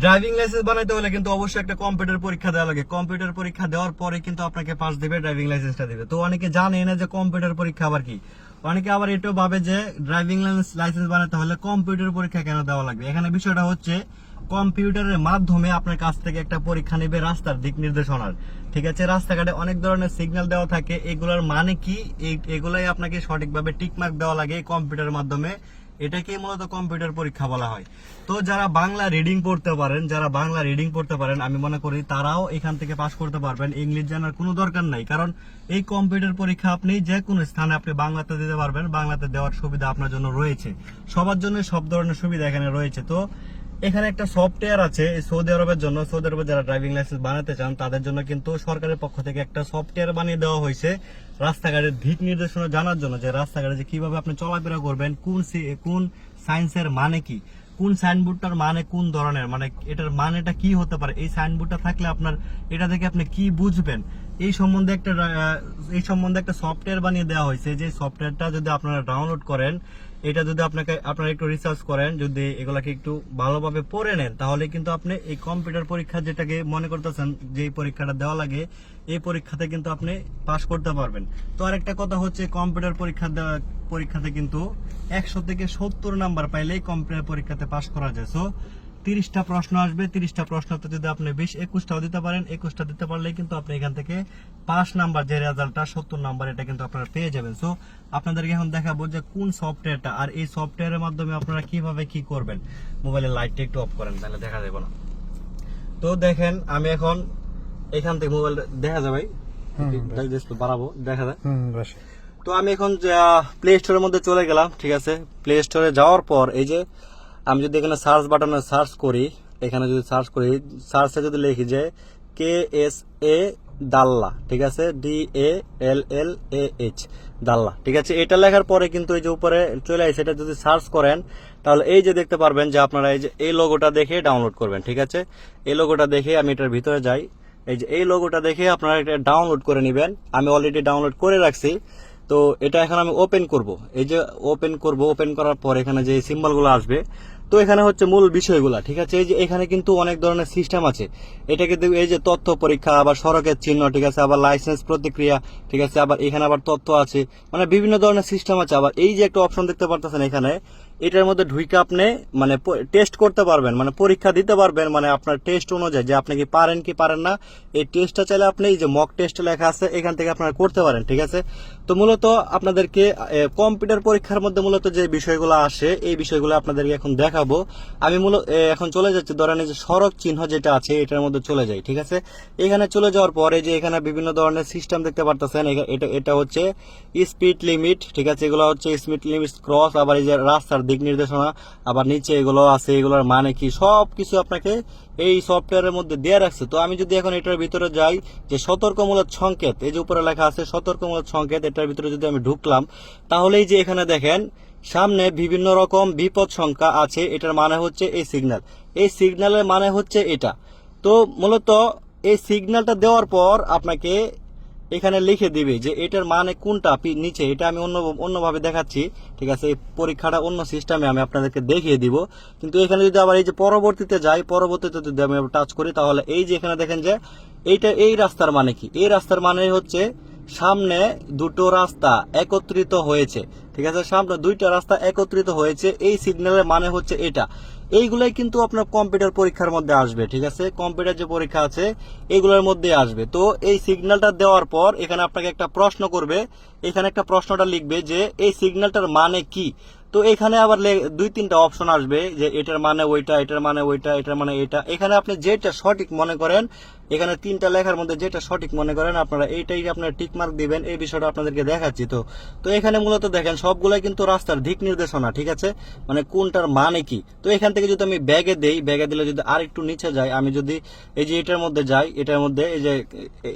Driving licence বানাইতে হলে কিন্তু অবশ্যই একটা কম্পিউটার পরীক্ষা দেওয়া লাগে। কম্পিউটার পরীক্ষা দেওয়ার পরে কিন্তু আপনাকে পাস দিবে ড্রাইভিং লাইসেন্সটা দিবে। তো অনেকে জানে না যে কম্পিউটার পরীক্ষা আবার কি। অনেকে আবার এটাও ভাবে যে ড্রাইভিং লাইসেন্স বানাতে হলে কম্পিউটার পরীক্ষা কেন দেওয়া লাগবে? এখানে বিষয়টা হচ্ছে কম্পিউটারের মাধ্যমে আপনার কাছ থেকে একটা পরীক্ষা নেবে রাস্তার দিক নির্দেশনার। ঠিক আছে? রাস্তাঘাটে অনেক ধরনের সিগন্যাল দেওয়া থাকে। এগুলোর মানে কি? এগুলাই আপনাকে সঠিকভাবে টিকমার্ক দেওয়া লাগে কম্পিউটারের মাধ্যমে। এটাকেই মূলত কম্পিউটার পরীক্ষা বলা হয়। তো যারা বাংলা রিডিং পড়তে পারেন, যারা বাংলা রিডিং পড়তে পারেন, আমি মনে করি তারাও এখান থেকে পাশ করতে পারবেন। ইংলিশ জানার কোনো দরকার নাই, কারণ এই কম্পিউটার পরীক্ষা আপনি যে কোনো স্থানে আপনি বাংলাতে দিতে পারবেন। বাংলাতে দেওয়ার সুবিধা আপনার জন্য রয়েছে। সবার জন্য সব ধরনের সুবিধা এখানে রয়েছে। তো এখানে একটা সফটওয়্যার আছে সৌদি আরবের জন্য, সৌদি আরবে যারা ড্রাইভিং লাইসেন্স বানাতে চান, তাদের জন্য কিন্তু সরকারের পক্ষ থেকে একটা সফটওয়্যার বানিয়ে দেওয়া হয়েছে রাস্তাঘাটের দিক নির্দেশনা জানার জন্য যে রাস্তাঘাটে যে কীভাবে আপনি চলাফেরা করবেন, কোন কোন সায়েন্সের মানে কি, কোন সাইনবোর্ডটার মানে কোন ধরনের মানে এটার মানেটা কি হতে পারে, এই সাইনবোর্ডটা থাকলে আপনার, এটা থেকে আপনি কি বুঝবেন, এই সম্বন্ধে একটা এই সম্বন্ধে একটা সফটওয়্যার বানিয়ে দেওয়া হয়েছে, যে সফটওয়্যারটা যদি আপনারা ডাউনলোড করেন এটা যদি আপনাকে, আপনারা একটু রিসার্চ করেন, যদি এগুলাকে একটু ভালোভাবে পড়ে নেন, তাহলে কিন্তু আপনি এই কম্পিউটার পরীক্ষা যেটাকে মনে করতেছেন যে পরীক্ষাটা দেওয়া লাগে, এই পরীক্ষাতে কিন্তু আপনি পাশ করতে পারবেন। তো আর একটা কথা হচ্ছে কম্পিউটার পরীক্ষা দেওয়া, পরীক্ষাতে কিন্তু একশো থেকে সত্তর নাম্বার পাইলেই কম্পিউটার পরীক্ষাতে পাশ করা যায়। সো তিরিশটা প্রশ্ন আসবে তিরিশটা প্রশ্নতে যদি আপনি বিশ একুশটাও দিতে পারেন একুশটা দিতে পারলে কিন্তু আপনি এখান থেকে পাঁচ নাম্বার যে রেজাল্টটা সত্তর নাম্বার এটা কিন্তু আপনারা পেয়ে যাবেন। সো আপনাদেরকে এখন দেখাবো যে কোন সফটওয়্যারটা আর এই সফটওয়্যারের মাধ্যমে আপনারা কীভাবে কি করবেন। মোবাইলের লাইটটা একটু অফ করেন তাহলে দেখা যাবে না। তো দেখেন আমি এখন এখান থেকে মোবাইল দেখা যাবে বাড়াবো দেখা যায়? তো আমি এখন প্লে স্টোরের মধ্যে চলে গেলাম ঠিক আছে? প্লে স্টোরে যাওয়ার পর এই যে আমি যদি এখানে সার্চ বাটনে সার্চ করি, এখানে যদি সার্চ করি সার্চে যদি লিখি যে কে এস এ দাল্লা ঠিক আছে? D A L L A H দাল্লা ঠিক আছে? এটা লেখার পরে কিন্তু এই যে উপরে চলে আসে, এটা যদি সার্চ করেন, তাহলে এই যে দেখতে পারবেন যে আপনারা এই যে এই লোগোটা দেখে ডাউনলোড করবেন, ঠিক আছে? এই লোগোটা দেখে আমি এটার ভিতরে যাই। এই যে এই লোগোটা দেখে আপনারা এটা ডাউনলোড করে নেবেন। আমি অলরেডি ডাউনলোড করে রাখছি। তো এটা এখন আমি ওপেন করব। এই যে ওপেন করব ওপেন করার পর এখানে যে সিম্বলগুলো আসবে, তো এখানে হচ্ছে মূল বিষয়গুলো, ঠিক আছে? এই যে এখানে কিন্তু অনেক ধরনের সিস্টেম আছে। এটাকে এই যে তথ্য পরীক্ষা, আবার সড়কের চিহ্ন, ঠিক আছে? আবার লাইসেন্স প্রতিক্রিয়া, ঠিক আছে? আবার এখানে আবার তথ্য আছে। মানে বিভিন্ন ধরনের সিস্টেম আছে। আবার এই যে একটা অপশন দেখতে পারতেছেন এখানে এটার মধ্যে ঢুইকে আপনি মানে টেস্ট করতে পারবেন মানে পরীক্ষা দিতে পারবেন মানে আপনার টেস্ট অনুযায়ী, যে আপনি কি পারেন কি পারেন না, এই টেস্টটা চাইলে আপনি, এই যে মক টেস্ট লেখা আছে, এখান থেকে আপনারা করতে পারেন, ঠিক আছে? তো মূলত আপনাদেরকে কম্পিউটার পরীক্ষার মধ্যে মূলত যে বিষয়গুলো আসে, এই বিষয়গুলো আপনাদেরকে এখন দেখাবো। আমি মূলত এখন চলে যাচ্ছি, ধরেন এই যে সড়ক চিহ্ন যেটা আছে, এটার মধ্যে চলে যাই, ঠিক আছে? এখানে চলে যাওয়ার পরে যে এখানে বিভিন্ন ধরনের সিস্টেম দেখতে পারতেছেন এটা এটা হচ্ছে স্পিড লিমিট ঠিক আছে? এগুলো হচ্ছে স্পিড লিমিট ক্রস আবার এই যে রাস্তার দিক নির্দেশনা, আবার নিচে এগুলো আছে, এগুলোর মানে কি সব কিছু আপনাকে এই সফটওয়্যারের মধ্যে দেওয়া রাখছে। তো আমি যদি এখন এটার ভিতরে যাই, যে সতর্কমূলক সংকেত, এই যে উপরে লেখা আছে সতর্কমূলক সংকেত, এটার ভিতরে যদি আমি ঢুকলাম তাহলেই যে এখানে দেখেন, সামনে বিভিন্ন রকম বিপদ সংখ্যা আছে, এটার মানে হচ্ছে এই সিগন্যাল এই সিগন্যালের মানে হচ্ছে এটা। তো মূলত এই সিগন্যালটা দেওয়ার পর আপনাকে এখানে লিখে দিবে যে এটার মানে কোনটা নিচে, এটা আমি অন্য, অন্যভাবে দেখাচ্ছি, ঠিক আছে? এই পরীক্ষাটা অন্য সিস্টেমে আমি আপনাদেরকে দেখিয়ে দিব। কিন্তু এখানে যদি আবার এই যে পরবর্তীতে যাই, পরবর্তীতে যদি আমি টাচ করি, তাহলে এই যে এখানে দেখেন যে এইটা, এই রাস্তার মানে কি? এই রাস্তার মানে হচ্ছে সামনে দুটো রাস্তা একত্রিত হয়েছে, ঠিক আছে? সামনে দুইটা রাস্তা একত্রিত হয়েছে, এই সিগন্যালের মানে হচ্ছে এটা। এইগুলাই কিন্তু আপনার কম্পিউটার পরীক্ষার মধ্যে আসবে, ঠিক আছে? কম্পিউটার যে পরীক্ষা আছে এইগুলোর মধ্যে আসবে। তো এই সিগন্যালটা দেওয়ার পর এখানে আপনাকে একটা প্রশ্ন করবে। এখানে একটা প্রশ্নটা লিখবে যে, এই সিগন্যালটার মানে কি? তো এখানে আবার দুই তিনটা অপশন আসবে যে, এটার মানে ওইটা, এটার মানে ওইটা, এটার মানে এটা। এখানে আপনি যেটা সঠিক মনে করেন এখানে তিনটা লেখার মধ্যে যেটা সঠিক মনে করেন আপনারা, এইটাই আপনারা টিক মার্ক দিবেন, এই বিষয়টা আপনাদেরকে দেখাচ্ছি তো। তো এখানে মূলত দেখেন, সবগুলাই কিন্তু রাস্তার দিক নির্দেশনা, ঠিক আছে? মানে কোনটার মানে কি? তো এখান থেকে যদি আমি ব্যাগে দেই, ব্যাগে দিলে যদি আর একটু নিচে যাই আমি যদি এই যে এটার মধ্যে যাই, এটার মধ্যে এই যে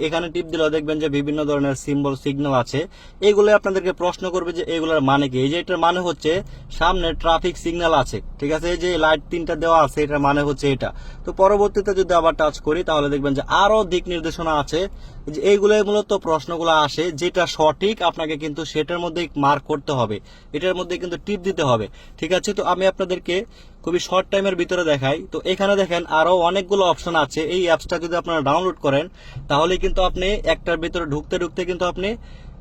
এখানে টিপ দিলেও দেখবেন যে বিভিন্ন ধরনের সিম্বল সিগন্যাল আছে। এগুলো আপনাদেরকে প্রশ্ন করবে যে এগুলোর মানে কি? এই যে এটার মানে হচ্ছে সামনে ট্রাফিক সিগন্যাল আছে, ঠিক আছে? এই যে লাইট তিনটা দেওয়া আছে, এটার মানে হচ্ছে এটা। তো পরবর্তীতে যদি আবার টাচ করি, তাহলে দেখবেন যে আরও দিক নির্দেশনা আছে যে এইগুলো মূলত প্রশ্নগুলো আসে, যেটা সঠিক আপনাকে কিন্তু সেটার মধ্যে মার্ক করতে হবে। এটার মধ্যে কিন্তু টিপ দিতে হবে। ঠিক আছে? তো আমি আপনাদেরকে খুবই শর্ট টাইমের ভিতরে দেখাই। তো এখানে দেখেন আরও অনেকগুলো অপশন আছে। এই অ্যাপসটা যদি আপনারা ডাউনলোড করেন, তাহলে কিন্তু আপনি একটার ভিতরে ঢুকতে ঢুকতে কিন্তু আপনি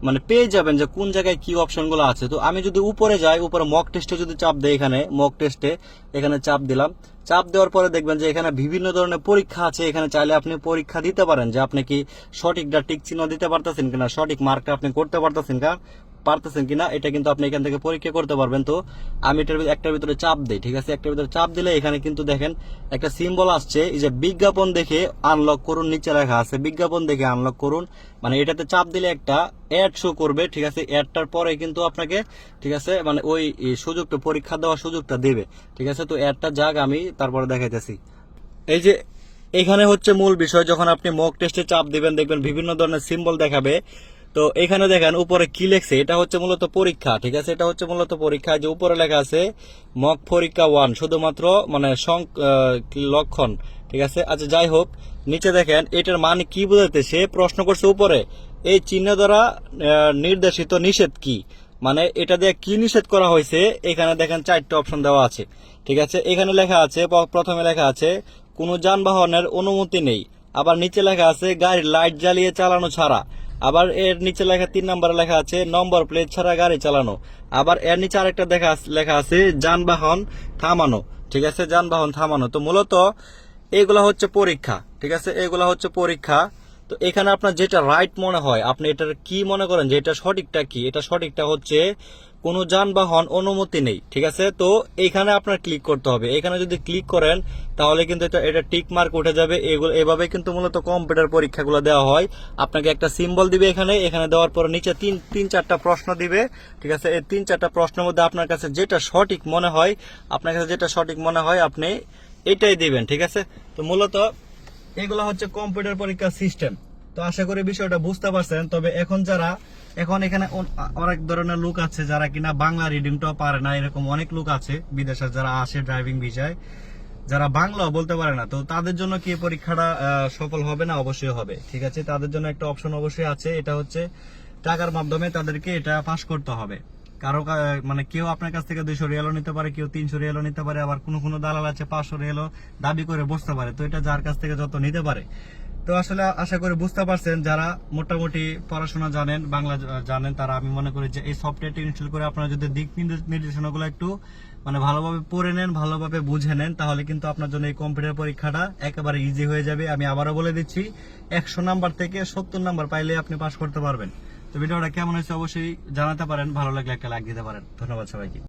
মানে পেয়ে যাবেন যে কোন জায়গায় কি অপশনগুলো আছে। তো আমি যদি উপরে যাই, উপরে মক টেস্টে যদি চাপ দেয় এখানে মক টেস্টে এখানে চাপ দিলাম। চাপ দেওয়ার পরে দেখবেন যে এখানে বিভিন্ন ধরনের পরীক্ষা আছে। এখানে চাইলে আপনি পরীক্ষা দিতে পারেন যে আপনি কি সঠিকটা টিক চিহ্ন দিতে পারতেছেন কিনা, সঠিক মার্কটা আপনি করতে পারতেছেন কিনা। পারতেছেন কিনা, এটা কিন্তু আপনি এখান থেকে পরীক্ষা করতে পারবেন। তো আমি এটার একটার ভিতরে চাপ দিই, ঠিক আছে? একটার ভিতরে চাপ দিলে এখানে কিন্তু দেখেন একটা সিম্বল আসছে, এই যে বিজ্ঞাপন দেখে আনলক করুন, নিচে লেখা আছে। বিজ্ঞাপন দেখে আনলক করুন। মানে এটাতে চাপ দিলে একটা অ্যাড শো করবে, ঠিক আছে? অ্যাডটার পরে কিন্তু আপনাকে, ঠিক আছে? মানে ওই সুযোগটা, পরীক্ষা দেওয়ার সুযোগটা দেবে, ঠিক আছে? তো অ্যাডটা যাক, আমি তারপরে দেখাইতেছি। এই যে এখানে হচ্ছে মূল বিষয়, যখন আপনি মক টেস্টে চাপ দিবেন, দেখবেন বিভিন্ন ধরনের সিম্বল দেখাবে। তো এখানে দেখেন, উপরে কি লেখছে? এটা হচ্ছে মূলত পরীক্ষা, ঠিক আছে? এটা হচ্ছে মূলত পরীক্ষা। যে উপরে লেখা আছে, মক পরীক্ষা ওয়ান, শুধুমাত্র মানে লক্ষণ, ঠিক আছে? আচ্ছা যাই হোক, নিচে দেখেন, এটার মানে কি বোঝাতে সে প্রশ্ন করছে উপরে, এই চিহ্ন দ্বারা নির্দেশিত নিষেধ কি? মানে এটা দিয়ে কি নিষেধ করা হয়েছে? এখানে দেখেন চারটে অপশন দেওয়া আছে, ঠিক আছে? এখানে লেখা আছে প্রথমে লেখা আছে, কোনো যানবাহনের অনুমতি নেই। আবার নিচে লেখা আছে, গাড়ির লাইট জ্বালিয়ে চালানো ছাড়া। আবার এর নিচে লেখা তিন নম্বরে লেখা আছে, নম্বর প্লেট ছাড়া গাড়ি চালানো। আবার এর নিচে আরেকটা দেখা লেখা আছে, যানবাহন থামানো। ঠিক আছে, যানবাহন থামানো। তো মূলত এগুলা হচ্ছে পরীক্ষা। ঠিক আছে, এগুলা হচ্ছে পরীক্ষা। তো এখানে আপনার যেটা রাইট মনে হয়, আপনি এটার কি মনে করেন যে এটা সঠিকটা কি? এটা সঠিকটা হচ্ছে কোনো যানবাহন অনুমতি নেই, ঠিক আছে? তো এখানে আপনার ক্লিক করতে হবে। এখানে যদি ক্লিক করেন, তাহলে কিন্তু এটা এটা টিক মার্ক উঠে যাবে। এগুলো, এভাবে কিন্তু মূলত কম্পিউটার পরীক্ষাগুলো দেওয়া হয়। আপনাকে একটা সিম্বল দিবে এখানে। এখানে দেওয়ার পর নিচে তিন তিন, চারটা প্রশ্ন দিবে, ঠিক আছে? এই তিন, চারটা প্রশ্নের মধ্যে আপনার কাছে যেটা সঠিক মনে হয়, আপনার কাছে যেটা সঠিক মনে হয়, আপনি এটাই দিবেন, ঠিক আছে? তো মূলত এগুলো হচ্ছে কম্পিউটার পরীক্ষার সিস্টেম তো আশা করি বিষয়টা বুঝতে পারছেন। তবে এখন যারা, এখন এখানে অনেক ধরনের লোক আছে যারা কিনা বাংলা রিডিংটাও পারে না, এরকম অনেক লোক আছে বিদেশে যারা আসে ড্রাইভিং ভিসায় যারা বাংলা বলতে পারে না। তো তাদের জন্য কি পরীক্ষাটা সফল হবে না? অবশ্যই হবে। ঠিক আছে? তাদের জন্য একটা অপশন অবশ্যই আছে। এটা হচ্ছে টাকার মাধ্যমে তাদেরকে এটা পাস করতে হবে। কারও মানে কেউ আপনার কাছ থেকে দুইশো রিয়ালও নিতে পারে, কেউ তিনশো রিয়ালও নিতে পারে, আবার কোনো কোনো দালাল আছে পাঁচশো রিয়ালও দাবি করে বসতে পারে। তো এটা যার কাছ থেকে যত নিতে পারে তো আসলে আশা করি বুঝতে পারছেন, যারা মোটামুটি পড়াশোনা জানেন, বাংলা জানেন, তারা আমি মনে করি যে এই সফটওয়্যারটি ইনস্টল করে আপনারা যদি দিক নির্দেশ- নির্দেশনাগুলো একটু মানে ভালোভাবে পড়ে নেন, ভালোভাবে বুঝে নেন, তাহলে কিন্তু আপনার জন্য এই কম্পিউটার পরীক্ষাটা একেবারে ইজি হয়ে যাবে। আমি আবারও বলে দিচ্ছি, একশো নাম্বার থেকে সত্তর নাম্বার পাইলে আপনি পাস করতে পারবেন। তো ভিডিওটা কেমন হয়েছে অবশ্যই জানাতে পারেন, ভালো লাগলে একটা লাইক দিতে পারেন। ধন্যবাদ সবাইকে।